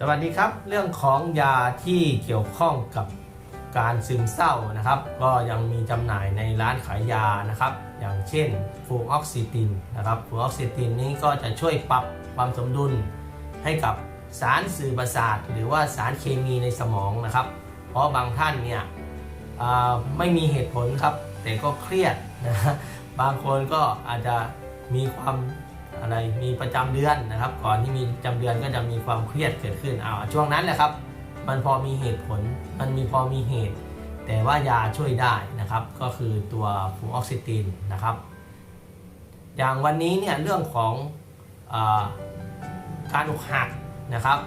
สวัสดีครับเรื่องของยาที่เกี่ยวข้องกับการซึมเศร้านะครับ ก็ยังมีจำหน่ายในร้านขายยานะครับ อย่างเช่นฟูออกซิตินนะครับฟูออกซิตินนี้ก็จะช่วยปรับความสมดุลให้กับสารสื่อประสาท หรือว่าสารเคมีในสมองนะครับ เพราะบางท่านเนี่ยไม่มีเหตุผลครับ แต่ก็เครียดนะฮะบางคนก็อาจจะมีความ อะไรมีประจำเดือนนะครับ ก่อนที่มีประจำเดือนก็จะมีความเครียดเกิดขึ้นอ่าช่วงนั้นแหละครับ มันพอมีเหตุผลมันมีพอมีเหตุ แต่ว่ายาช่วยได้นะครับ ก็คือตัวฟูออกซิตินนะครับ อย่างวันนี้เนี่ยเรื่องของอการอกหักนะครับ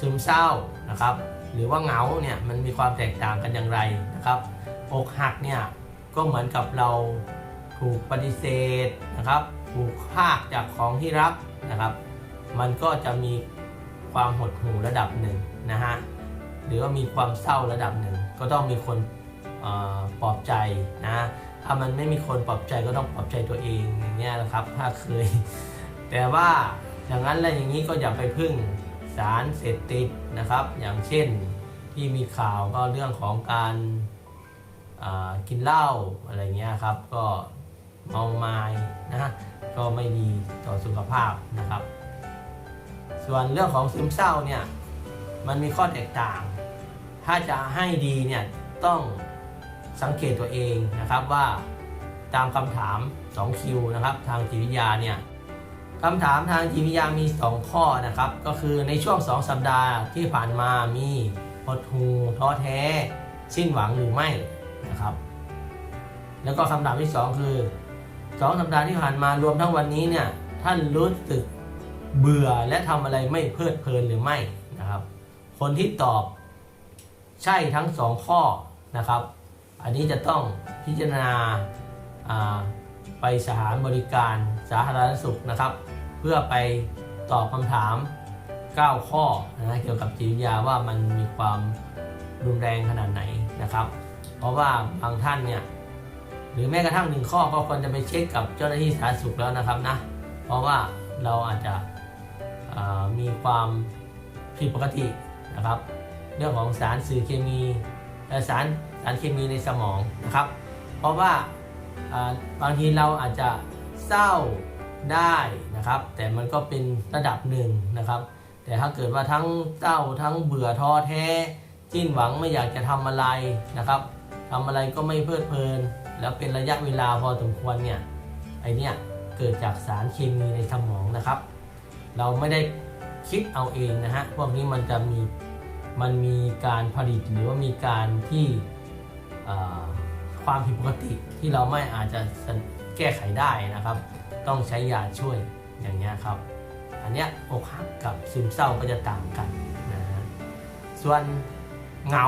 ซึมเศร้านะครับ หรือว่าเหงาเนี่ยมันมีความแตกต่างกันอย่างไรนะครับอกหักเนี่ยก็เหมือนกับเรา ถูกปฏิเสธนะครับถูกพากจากของที่รักนะครับ มันก็จะมีความหดหู่ระดับหนึ่งนะฮะหรือว่ามีความเศร้าระดับหนึ่ง ก็ต้องมีคนปลอบใจนะถ้ามันไม่มีคนปลอบใจก็ต้องปลอบใจตัวเองอย่างเงี้ยนะครับถ้าเคย แต่ว่าอย่างนั้นแล้วอย่างนี้ก็อย่าไปพึ่งสารเสพติดนะครับ อย่างเช่นที่มีข่าวก็เรื่องของการกินเหล้าอะไรเงี้ยครับ ก็ เมาไม้นะฮะก็ไม่ดีต่อสุขภาพนะครับ ส่วนเรื่องของซึมเศร้าเนี่ยมันมีข้อแตกต่าง ถ้าจะให้ดีเนี่ยต้องสังเกตตัวเองนะครับว่าตามคำถาม2คิวนะครับทางจิตวิทยาเนี่ยคำถามทางจิตวิทยามี 2 ข้อนะครับ ก็คือในช่วง 2 สัปดาห์ที่ผ่านมามีหดหูท้อแท้ สิ้นหวังหรือไม่นะครับ แล้วก็คำถามที่ 2 คือ 2สัปดาห์ที่ผ่านมารวมทั้งวันนี้เนี่ยท่านรู้สึกเบื่อและทำอะไรไม่เพลิดเพลินหรือไม่นะครับ คนที่ตอบใช่ทั้ง2ข้อนะครับ อันนี้จะต้องพิจารณาอ่าไปสถานบริการสาธารณสุขนะครับ เพื่อไปตอบคำถาม 9 ข้อนะเกี่ยวกับจิตวิทยาว่ามันมีความรุนแรงขนาดไหนนะครับ เพราะว่าบางท่านเนี่ย หรือแม้กระทั่งหนึ่งข้อก็ควรจะไปเช็คกับเจ้าหน้าที่สาธารณสุขแล้วนะครับนะ เพราะว่าเราอาจจะมีความผิดปกตินะครับ เรื่องของสารสื่อเคมีสารสารเคมีในสมองนะครับ เพราะว่าบางทีเราอาจจะเศร้าได้นะครับ แต่มันก็เป็นระดับหนึ่งนะครับ แต่ถ้าเกิดว่าทั้งเศร้าทั้งเบื่อท้อแท้สิ้นหวังไม่อยากจะทำอะไรนะครับทำอะไรก็ไม่เพลิดเพลิน แล้วเป็นระยะเวลาพอสมควรเนี่ยไอเนี่ยเกิดจากสารเคมีในสมองนะครับ เราไม่ได้คิดเอาเองนะฮะพวกนี้มันจะมีมันมีการผลิตหรือว่ามีการที่ความผิดปกติที่เราไม่อาจจะแก้ไขได้นะครับ ต้องใช้ยาช่วยอย่างเงี้ยครับ อันเนี้ยอกหักกับซึมเศร้าก็จะต่างกันนะฮะส่วนเหงา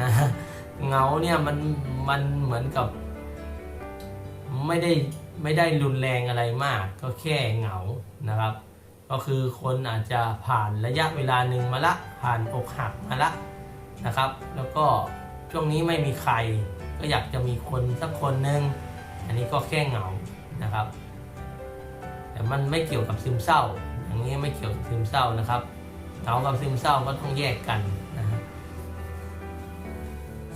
นะฮะเหงาเนี่ยมันมันเหมือนกับ ไม่ได้ไม่ได้รุนแรงอะไรมาก ก็แค่เหงานะครับ ก็คือคนอาจจะผ่านระยะเวลาหนึ่งมาละ ผ่านอกหักมาละนะครับ แล้วก็ช่วงนี้ไม่มีใคร ก็อยากจะมีคนสักคนหนึ่งอันนี้ก็แค่เหงานะครับ แต่มันไม่เกี่ยวกับซึมเศร้า อย่างนี้ไม่เกี่ยวกับซึมเศร้านะครับเหงากับซึมเศร้าก็ต้องแยกกันนะ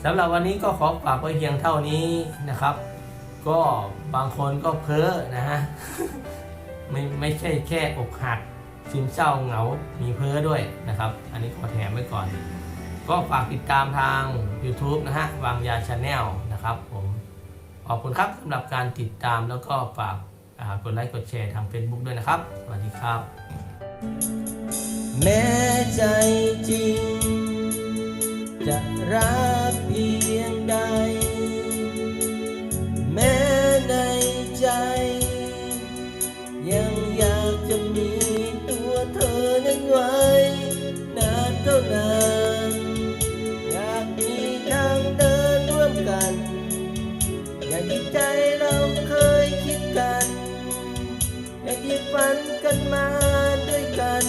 สำหรับวันนี้ก็ขอฝากไว้เพียงเท่านี้นะครับ ก็บางคนก็เพ้อนะฮะไม่ไม่ใช่แค่อกหักซึมเศร้าเหงา มีเพ้อด้วยนะครับ อันนี้ขอแถมไว้ก่อน ก็ฝากติดตามทาง YouTube นะฮะ วางยาชาแนลนะครับผมขอบคุณครับสำหรับการติดตามแล้วก็ฝากกดไลค์กดแชร์ทาง Facebook ด้วยนะครับ สวัสดีครับ แม้ใจจริง จะรักพี ที่ฝันกันมาด้วยกัน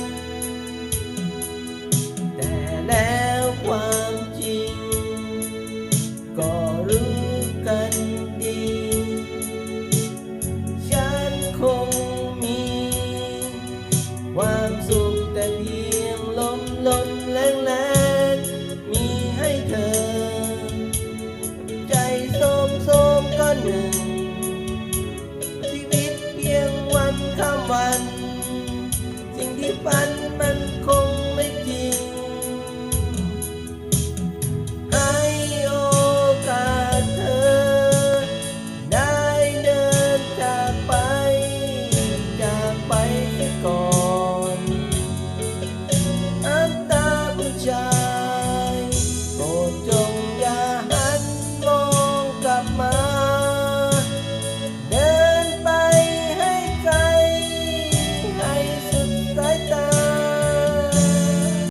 ฝัน